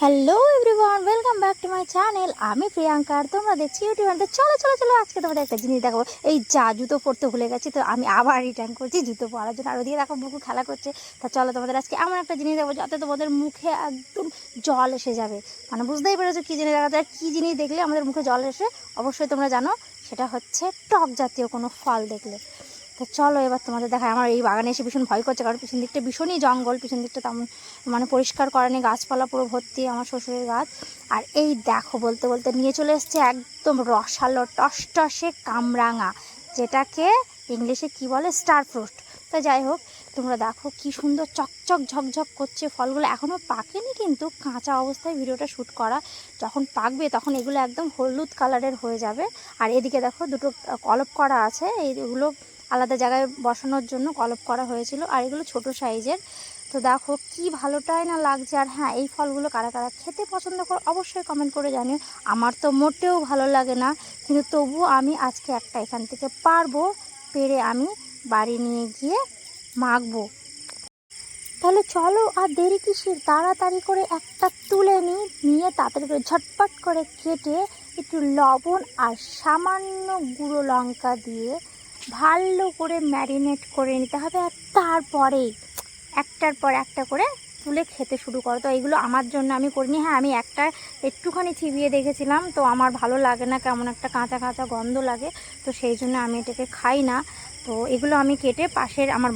Hello everyone welcome back to my channel আমি প্রিয়াঙ্কা আর তোমরা দেখছি ইউটিউবে চলো চলো চলো, আজকে তোমাদের একটা জিনিস দেখাবো। এই যা জুতো পরতে ভুলে গেছি, তো আমি আবার রিটার্ন করছি জুতো পরার জন্য। আর ওদিকে দেখো, বুকু খেলা করছে। তা চলো, তোমাদের আজকে এমন একটা জিনিস দেখাবো যাতে তোমাদের মুখে একদম জল এসে যাবে। মানে বুঝতেই পেরেছ কী জিনিস দেখা যায় কী জিনিস দেখলে আমাদের মুখে জল এসে? অবশ্যই তোমরা জানো, সেটা হচ্ছে টক জাতীয় কোনো ফল দেখলে। তো চলো এবার তোমাদের দেখায় আমার এই বাগানে এসে ভীষণ ভয় করছে, কারণ পিছন দিকটা ভীষণই জঙ্গল, পিছন দিকটা তেমন মানে পরিষ্কার করেনি গাছপালা পুরো ভর্তি আমার শ্বশুরের গাছ। আর এই দেখো, বলতে বলতে নিয়ে চলে এসছে একদম রসালো, টসটসে কামরাঙা, যেটাকে ইংলিশে কি বলে? Star fruit. তো যাই হোক, তোমরা দেখো কি সুন্দর চকচক ঝকঝক করছে ফলগুলো। এখনও পাকেনি কিন্তু, কাঁচা অবস্থায় ভিডিওটা শ্যুট করা। যখন পাকবে তখন এগুলো একদম হলুদ কালারের হয়ে যাবে। আর এদিকে দেখো দুটো কলপ করা আছে, এইগুলো আলাদা জায়গায় বসানোর জন্য কলপ করা হয়েছিল, আর এগুলো ছোট সাইজের। তো দেখো কি ভালোটাই না লাগছে, আর হ্যাঁ এই ফলগুলো কারা কারা খেতে পছন্দ করো অবশ্যই কমেন্ট করে জানিও। আমার তো মোটেও ভালো লাগে না, কিন্তু তবুও আমি আজকে একটা এখান থেকে পারব, পেরে আমি বাড়ি নিয়ে গিয়ে মাখবো। তাহলে চলো আর দেরি কিসের? তাড়াতাড়ি করে একটা তুলে নিই নিয়ে তাড়াতাড়ি করে ঝটপট করে কেটে একটু লবণ আর সামান্য গুঁড়ো লঙ্কা দিয়ে ভালো করে ম্যারিনেট করে নিতে হবে আর তারপরে একটার পর একটা করে তুলে খেতে শুরু করো। তো এইগুলো আমার জন্য আমি করিনি। হ্যাঁ আমি একটা একটুখানি চিবিয়ে দেখেছিলাম। তো আমার ভালো লাগে না, কেমন একটা কাঁচা কাঁচা গন্ধ লাগে। তো সেই জন্য আমি এটাকে খাই না। তো এগুলো আমি কেটে পাশের আমার